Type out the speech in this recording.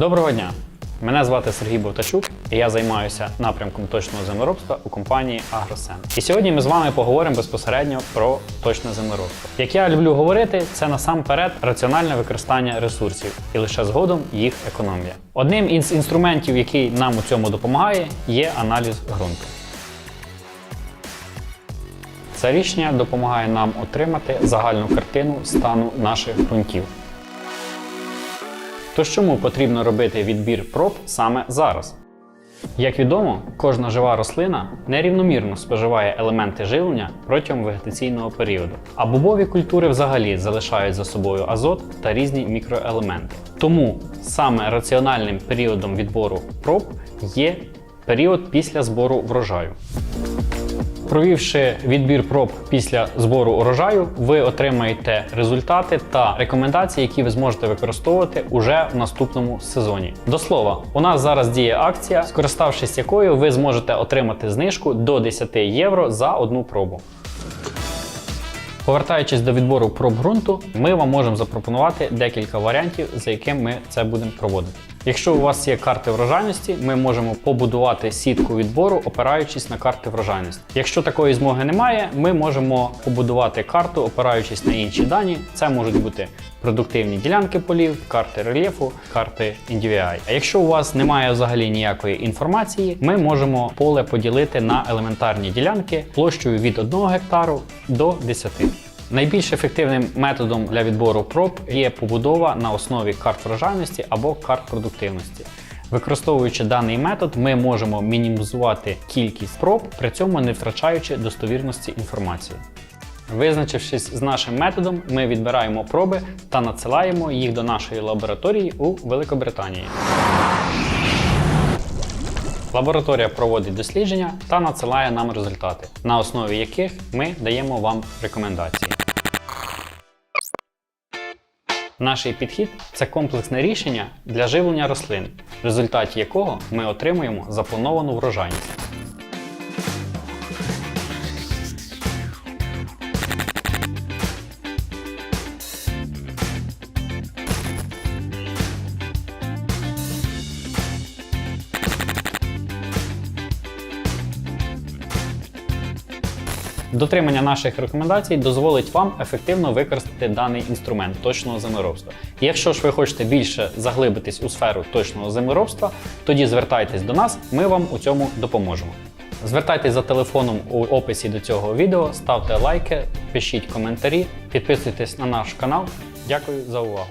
Доброго дня! Мене звати Сергій Бовтачук, і я займаюся напрямком точного землеробства у компанії Агросен. І сьогодні ми з вами поговоримо безпосередньо про точне землеробство. Як я люблю говорити, це насамперед раціональне використання ресурсів і лише згодом їх економія. Одним із інструментів, який нам у цьому допомагає, є аналіз ґрунту. Це рішення допомагає нам отримати загальну картину стану наших ґрунтів. Тож чому потрібно робити відбір проб саме зараз? Як відомо, кожна жива рослина нерівномірно споживає елементи живлення протягом вегетаційного періоду, а бобові культури взагалі залишають за собою азот та різні мікроелементи. Тому саме раціональним періодом відбору проб є період після збору врожаю. Провівши відбір проб після збору урожаю, ви отримаєте результати та рекомендації, які ви зможете використовувати уже в наступному сезоні. До слова, у нас зараз діє акція, скориставшись якою ви зможете отримати знижку до 10 євро за одну пробу. Повертаючись до відбору проб ґрунту, ми вам можемо запропонувати декілька варіантів, за яким ми це будемо проводити. Якщо у вас є карти врожайності, ми можемо побудувати сітку відбору, опираючись на карти врожайності. Якщо такої змоги немає, ми можемо побудувати карту, опираючись на інші дані. Це можуть бути продуктивні ділянки полів, карти рельєфу, карти NDVI. А якщо у вас немає взагалі ніякої інформації, ми можемо поле поділити на елементарні ділянки площею від 1 гектару до 10. Найбільш ефективним методом для відбору проб є побудова на основі карт врожайності або карт продуктивності. Використовуючи даний метод, ми можемо мінімізувати кількість проб, при цьому не втрачаючи достовірності інформації. Визначившись з нашим методом, ми відбираємо проби та надсилаємо їх до нашої лабораторії у Великобританії. Лабораторія проводить дослідження та надсилає нам результати, на основі яких ми даємо вам рекомендації. Наш підхід це комплексне рішення для живлення рослин, в результаті якого ми отримуємо заплановану врожайність. Дотримання наших рекомендацій дозволить вам ефективно використати даний інструмент точного землеробства. Якщо ж ви хочете більше заглибитись у сферу точного землеробства, тоді звертайтесь до нас, ми вам у цьому допоможемо. Звертайтесь за телефоном у описі до цього відео, ставте лайки, пишіть коментарі, підписуйтесь на наш канал. Дякую за увагу!